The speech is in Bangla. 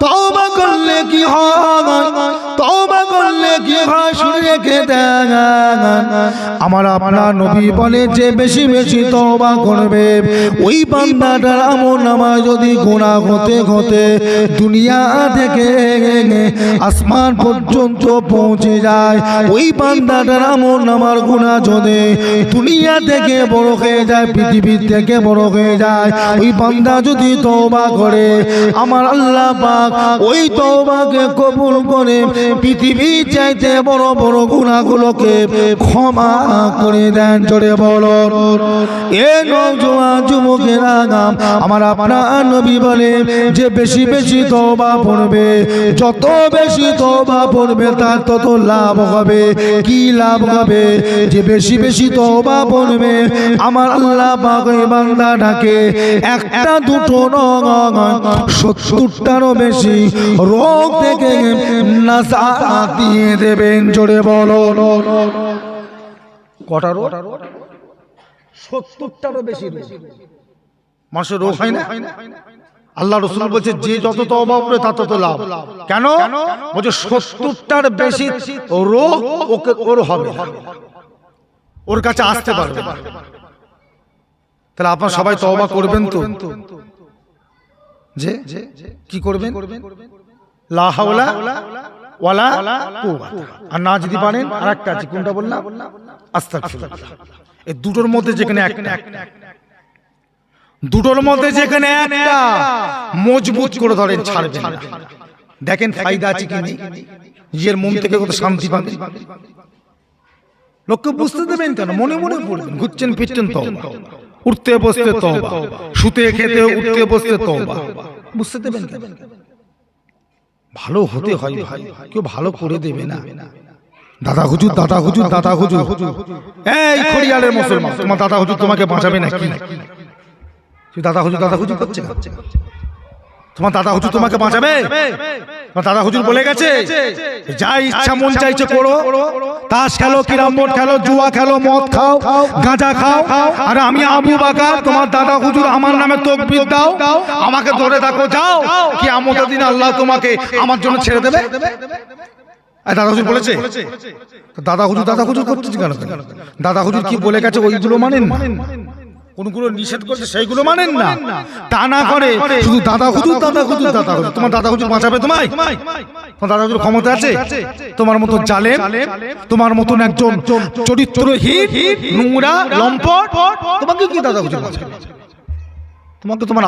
তওবা করলে কি হয়? রেখে আমার আপনার নবী বলে যে বেশি বেশি তওবা করবে। ওই বান্দাটার আমল নামায় যদি গুনাহ হতে হতে দুনিয়া থেকে আসমান পর্যন্ত পৌঁছে যায়, ওই বান্দাটার আমল নামার গুনাহ যদি দুনিয়া থেকে বড় হয়ে যায় পৃথিবীর থেকে বড় হয়ে যায়, ওই বান্দা যদি তওবা করে, আমার আল্লাহ পাক ওই তওবাকে কবুল করে পৃথিবীর চাইতে বড় বড় গুনাহগুলোকে ক্ষমা করে দেন, জোরে বলো। এ নওজোয়ান যুবকেরা নাম আমার আপনার নবী বলে, যে বেশি বেশি তওবা পড়বে, যত বেশি তওবা পড়বে, তার তত লাভ হবে। কি লাভ হবে? যে বেশি বেশি তওবা পড়বে, আমার আল্লাহ ওই বান্দাটাকে একটা দুটো সত্তরটারও বেশি রোগ থেকে নাসা দিয়ে দেবেন, জোরে বলো। আল্লাহ রসুল বলছে, যে যত তার তত লাভ। কেন? বলছে, সত্তরটার বেশি রোগ ওকে ওর হবে। ওর কাছে আসতে পারবে তাহলে আপনার সবাই তওবা করবেন তো? যে? কি করবেন? লা হাওলা ওয়ালা। আর যদি পারেন আর একটা আছে, কোনটা বললাম? আস্তাগফিরুল্লাহ। এই দুটোর মধ্যে যেখানে একটা। দুটোর মধ্যে যেখানে একটা, মজবুত করে ধরেন, ছাড়বেন দেখেন ফায়দা আছে কি নেই? নিজের মন থেকে কত শান্তি পাবেন। লোককে বুঝতে দেবেন কেন? মনে মনে পড়বেন। ঘুরছেন, ফিরছেন তো উঠতে বসতে তো শুতে, খেতে, উঠতে বসতে তো বুঝতে দেবেন কেন? ভালো হতে হয় ভাই কেউ ভালো করে দেবে না। দাদা হুজুর দাদা হুজুর দাদা হুজুর। এই খড়িয়ালের মুসলমান তোমার দাদা হুজুর তোমাকে বাঁচাবে নাকি? দাদা হুজুর দাদা হুজুর করছে না? তোমার দাদা হুজুর তোমাকে বাঁচাবে তোমার দাদা হুজুর বলে গেছে যা ইচ্ছা মন চাইছে করো তাস খেলো কিরাম বোর্ড খেলো জুয়া খেলো মদ খাও গাঁজা খাও আর আমি আবু বাকার তোমার দাদা হুজুর আমার নামে তকবির দাও আমাকে ধরে থাকো যাও কি আমতের দিন আল্লাহ তোমাকে আমার জন্য ছেড়ে দেবে দাদা হুজুর বলেছে দাদা হুজুর দাদা হুজুর করছিস কেন দাদা হুজুর কি বলে গেছে ওইগুলো মানেন না কোনগুলো নিষেধ করছে সেইগুলো মানেন না। তা না করে শুধু দাদা হুজুর দাদা হুজুর দাদা হুজুর। তোমার দাদা হুজুর বাঁচাবে তোমায়? তোমার দাদা হুজুর ক্ষমতা আছে? তোমার মতো জালে তোমার মতন একজন চরিত্রহীন নোংরা লম্পট? তোমাকে কি দাদা হুজুর বাঁচাবে? তোমাকে তোমার